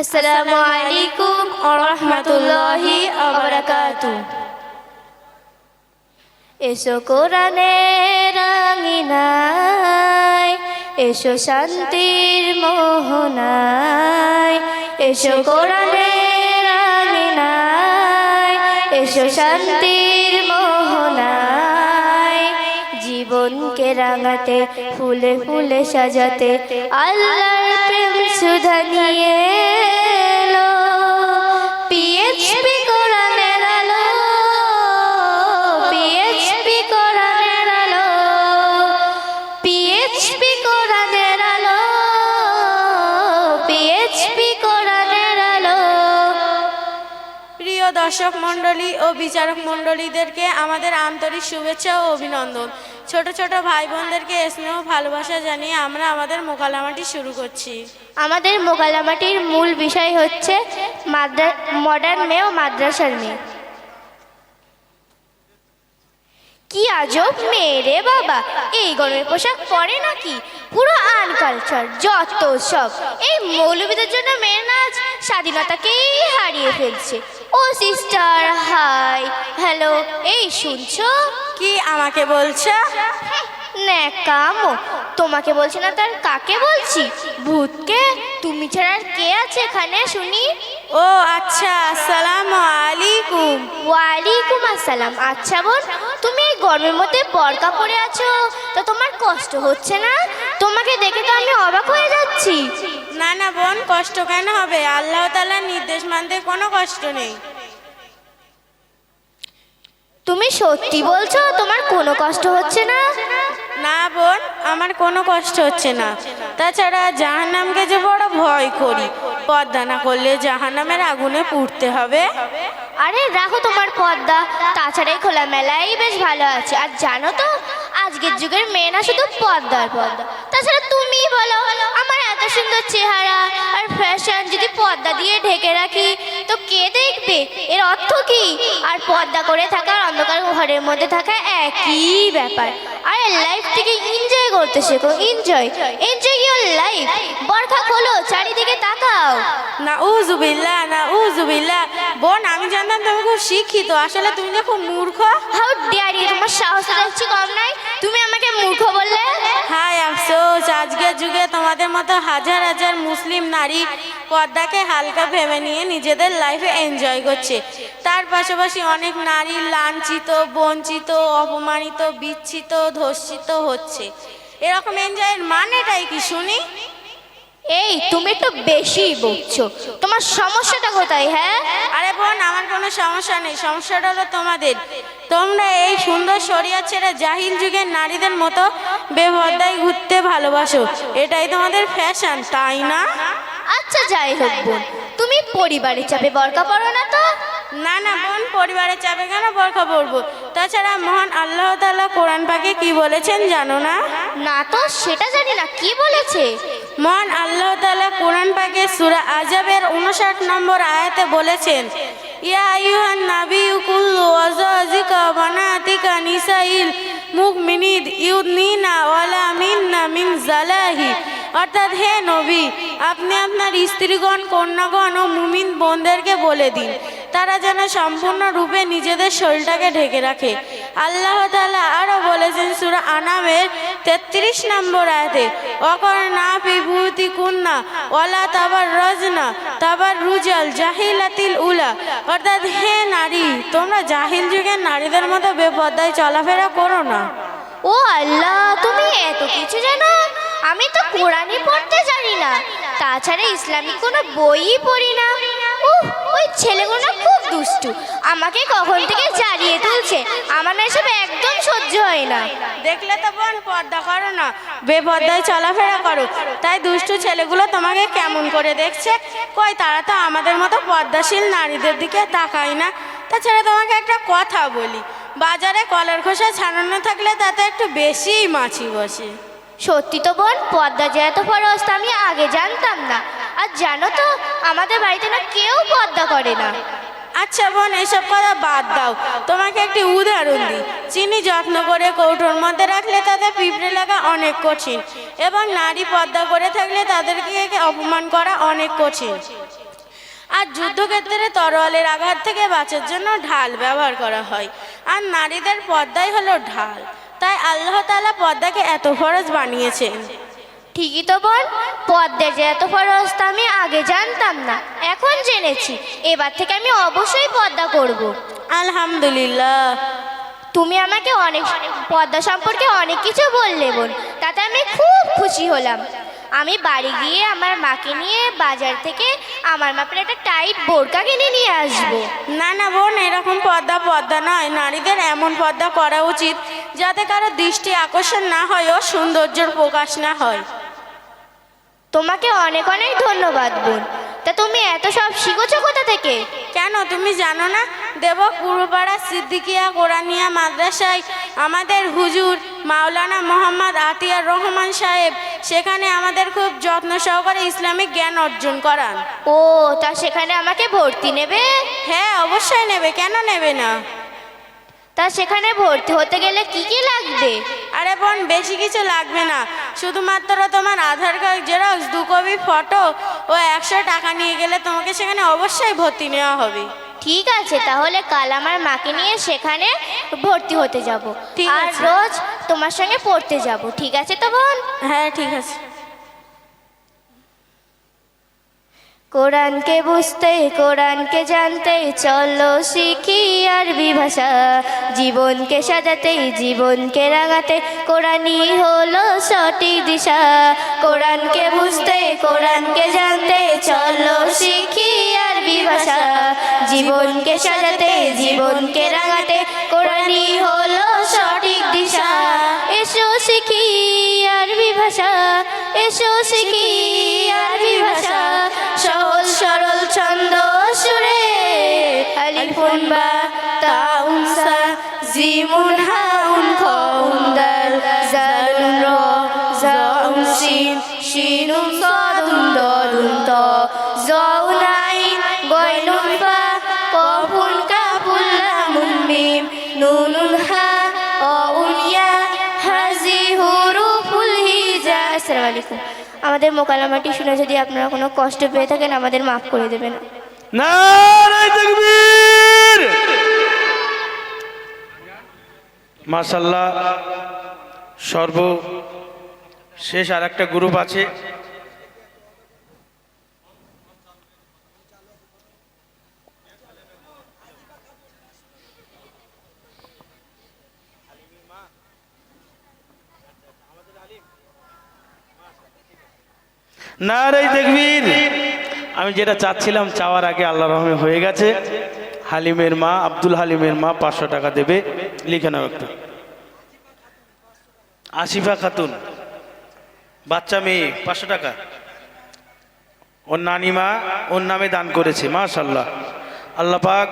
আসসালামু আলাইকুম রহমতুল্লাহি এসো কোরআনের রাঙিনায়, এসো শান্তির মোহনায়, এসো কোরআনের রাঙিনায়, এসো শান্তির মোহনায়। জীবনকে রাঙাতে, ফুলে ফুলে সাজাতে, আল্লাহর প্রেম সুধা নিয়ে পিএইচপি কোরআনের আলো। প্রিয় দর্শক মণ্ডলী ও বিচারক মণ্ডলীদেরকে আমাদের আন্তরিক শুভেচ্ছা ও অভিনন্দন। ছোট ছোট ভাই বোনদেরকে স্নেহ ভালোবাসা জানিয়ে আমরা আমাদের মোকালামাটি শুরু করছি। আমাদের মোকালামাটির মূল বিষয় হচ্ছে মাদ্রা মডার্ন মেয়ে ও মাদ্রাসার মেয়ে। কি আজব মেয়ে রে বাবা? এই গরমের পোশাক পরে নাকি? পুরো আনকালচার যত সব। এই মৌলবীদের জন্য মেয়ের নাচ স্বাধীনতাকেই হারিয়ে ফেলছে। ও সিস্টার হাই হ্যালো এই শুনছো? কি আমাকে বলছো? ন্যাকামো তোমাকে বলছি না তার কাকে বলছি? ভূতকে? তুমি ছাড়া আর কে আছে এখানে শুনি? ও আচ্ছা আসসালামু আলাইকুম ওয়ালাইকুম আসসালাম। আচ্ছা বোন তুমি এই গরমের মধ্যে বরকা পরে আছো তো তোমার কষ্ট হচ্ছে না? তোমাকে দেখে তো আমি অবাক হয়ে যাচ্ছি। না না বোন কষ্ট কেন হবে? আল্লাহ তালার নির্দেশ মানতে কোনো কষ্ট নেই। তুমি সত্যি বলছো তোমার কোনো কষ্ট হচ্ছে না? না বোন আমার কোনো কষ্ট হচ্ছে না। তাছাড়া জাহান্নামকে যে বড় ভয় করি। পর্দা না করলে জাহান্নামের আগুনে পুড়তে হবে। আরে, রাখো তোমার পর্দা। তাছাড়া এই খোলা মেলাই বেশ ভালো আছে। আর জানো তো, আজকের যুগের মেয়েরা শুধু পর্দার পর্দা। তাছাড়া তুমি বলো, আমার এত সুন্দর চেহারা আর ফ্যাশন যদি পর্দা দিয়ে ঢেকে রাখি, তো কে দেখবে? এর অর্থ কি? আর পর্দা করে থাকা আর অন্ধকার ঘরের মধ্যে থাকা একই ব্যাপার। আরে লাইফ থেকে এনজয় করতে শেখো এনজয় এনজয় ইউর লাইফ বরখা খোলো চারিদিকে তাকাও। না উজুবিল্লা না উজুবিল্লা বোন আমি জানতাম তুমি খুব শিক্ষিত। আসলে তুমি যে খুব মূর্খ। হাউ ডেয়ার ইউ তোমার সাহস দেখছি কম নাই। তুমি আমাকে মূর্খ বললে? হায় আফসোস আজকের যুগে তোমাদের মতো হাজার হাজার মুসলিম নারী পর্দাকে হালকা ভেবে নিয়ে নিজেদের লাইফে এনজয় করছে। তার পাশাপাশি অনেক নারী লাঞ্ছিত বঞ্চিত অপমানিত বিচ্ছিত ধর্ষিত হচ্ছে। এরকম এনজয়ের মানেটাই কি শুনি? এই তুমি একটু বেশি বকছো। তোমার সমস্যাটা কোথায় হ্যাঁ? আরে বোন আমার কোনো সমস্যা নেই। সমস্যাটা হলো তোমাদের। তোমরা এই সুন্দর শরিয়া ছেড়ে জাহিল যুগের নারীদের মতো বেপর্দায় ঘুরতে ভালোবাসো। এটাই তোমাদের ফ্যাশন তাই না? আচ্ছা যাই হোক বোন। তুমি পরিবারের চাপে বরকা পড়ো না তো। না না বোন পরিবারের চাপে কেন? বরখা পড়ব তাছাড়া মহান আল্লাহ তাআলা কোরআন পাকে কি বলেছেন জানো না? না তো সেটা জানি না কি বলেছে? মহান আল্লাহ তাআলা কোরআন পাকে সূরা আজাবের 59 নম্বর আয়াতে বলেছেন ইয়া আইয়ুহান নাবিয়্যু কুল্লু আজওয়াজিকা ওয়া বানাতিকা নিসাইল মুমিনিন ইউদনিনা ওয়ালা মিন্না মিন জালাহি। অর্থাৎ হে নবী আপনি আপনার স্ত্রীগণ কন্যাগণ ও মুমিন বোনদেরকে বলে দিন। তারা যেন সম্পূর্ণরূপে নিজেদের শরীরটাকে ঢেকে রাখে। আল্লাহ তালা আরও বলেছেন, সূরা আনামের তেত্রিশ নম্বর আয়াতে অকর না বিভূতি কুন্না ওলা তাবার রজনা তাবার রুজাল জাহিলাতিল উলা। অর্থাৎ, হে নারী, তোমরা জাহিল যুগের নারীদের মতো বেপর্দায় চলাফেরা করো না। ও আল্লাহ, তুমি এত কিছু জানো? আমি তো কোরআনই পড়তে জানি না। তাছাড়া ইসলামিক কোনো বইই পড়ি না। ওই ছেলেগুলো না খুব দুষ্টু। আমাকে কখন থেকে জ্বালিয়ে তুলছে? আমার না এসব একদম সহ্য হয় না। দেখলে তো বোন পর্দা করো না। বেপর্দায় চলাফেরা করো। তাই দুষ্টু ছেলেগুলো তোমাকে কেমন করে দেখছে? কই তারা তো আমাদের মতো পর্দাশীল নারীদের দিকে তাকায় না। তাছাড়া তোমাকে একটা কথা বলি বাজারে কলার খোসা ছাড়ানো থাকলে তাতে একটু বেশিই মাছি বসে। সত্যি তো বোন পদ্মা যে এত ফরজ তা আমি আগে জানতাম না। আর জানো তো, আমাদের বাড়িতে না কেউ পর্দা করে না। আচ্ছা বোন, এসব কথা বাদ দাও। তোমাকে একটি উদাহরণ দিই। চিনি যত্ন করে কৌটোর মধ্যে রাখলে তাদের পিঁপড়ে লাগা অনেক কঠিন, এবং নারী পর্দা করে থাকলে তাদেরকে অপমান করা অনেক কঠিন। আর যুদ্ধক্ষেত্রে তরোয়ালের আঘাত থেকে বাঁচার জন্য ঢাল ব্যবহার করা হয়, আর নারীদের পর্দাই হলো ঢাল। তাই আল্লাহ তাআলা পর্দাকে এত ফরজ বানিয়েছেন। ঠিকই তো বোন পদ্মের যে এত তা আমি আগে জানতাম না। এখন জেনেছি। এবার থেকে আমি অবশ্যই পদ্মা করব। আলহামদুলিল্লাহ। তুমি আমাকে অনেক পদ্মা সম্পর্কে অনেক কিছু বললে বোন। তাতে আমি খুব খুশি হলাম। আমি বাড়ি গিয়ে আমার মাকে নিয়ে বাজার থেকে আমার মাপের একটা টাইট বোরকা কিনে নিয়ে আসব। না না বোন এরকম পর্দা পর্দা নয়। নারীদের এমন পর্দা করা উচিত যাতে কারও দৃষ্টি আকর্ষণ না হয় ও সৌন্দর্যের প্রকাশ না হয়। তোমাকে অনেক অনেক ধন্যবাদ বোন। তা তুমি এত সব শিখেছো কোথা থেকে? কেন তুমি জানো না? দেব পূর্বপাড়া সিদ্দিকিয়া কোরআনিয়া মাদ্রাসায় আমাদের হুজুর মাওলানা মোহাম্মদ আতিয়ার রহমান সাহেব সেখানে আমাদের খুব যত্ন সহকারে ইসলামিক জ্ঞান অর্জন করান। ও তা সেখানে আমাকে ভর্তি নেবে? হ্যাঁ অবশ্যই নেবে। কেন নেবে না? তা সেখানে ভর্তি হতে গেলে কি কি লাগবে? আরে বোন বেশি কিছু লাগবে না। শুধুমাত্র তোমার আধার কার্ড জেরক্স দু কপি ফটো ও একশো টাকা নিয়ে গেলে তোমাকে সেখানে অবশ্যই ভর্তি নেওয়া হবে। ঠিক আছে তাহলে কাল আমার মাকে নিয়ে সেখানে ভর্তি হতে যাব। ঠিক আর আছে। রোজ তোমার সঙ্গে পড়তে যাব ঠিক আছে তো বোন? হ্যাঁ ঠিক আছে। কোরআনকে বুঝতে, কোরআনকে জানতে, চলো শিখি আরবি ভাষা। জীবনকে সাজাতে, জীবনকে রাঙাতে, কোরআনই হলো সঠিক দিশা। কোরআনকে বুঝতে, কোরআনকে জানতে, চলো শিখি আরবি ভাষা। জীবনকে সাজাতে, জীবনকে রাঙাতে, কোরআনই হলো সঠিক দিশা। এসো শিখি আরবি ভাষা, এসো শিখি আরবি ভাষা। সরল ছন্দ সুরে আলিফুন বা তাউন সা জিমুন হাউন খাউন দাল জালুন র, জাউন শিন, শিনুন সাদুন, দাদুন ত। জাউন গয়নুন ফা, কফুন কাফুন লামুন নুনুন হা, অউন ইয়া, হাজি হুরুফুল হিজা। আসসালামু আমাদের মোকালামাটি শুনে যদি আপনারা কোনো কষ্ট পেয়ে থাকেন, আমাদের মাফ করে দেবেন। মাসাল্লাহ তাকবীর! মাশাল্লাহ সর্ব শেষ আর একটা গ্রুপ আছে। নারাই দেখবীর আমি যেটা চাচ্ছিলাম চাওয়ার আগে আল্লাহ রহমে হয়ে গেছে। হালিমের মা, আব্দুল হালিমের মা পাঁচশো টাকা দেবে। লিখে নাও একটু। আসিফা খাতুন, বাচ্চা মেয়ে, পাঁচশো টাকা। ওর নানিমা ওর নামে দান করেছে মাশাল্লাহ আল্লাহ পাক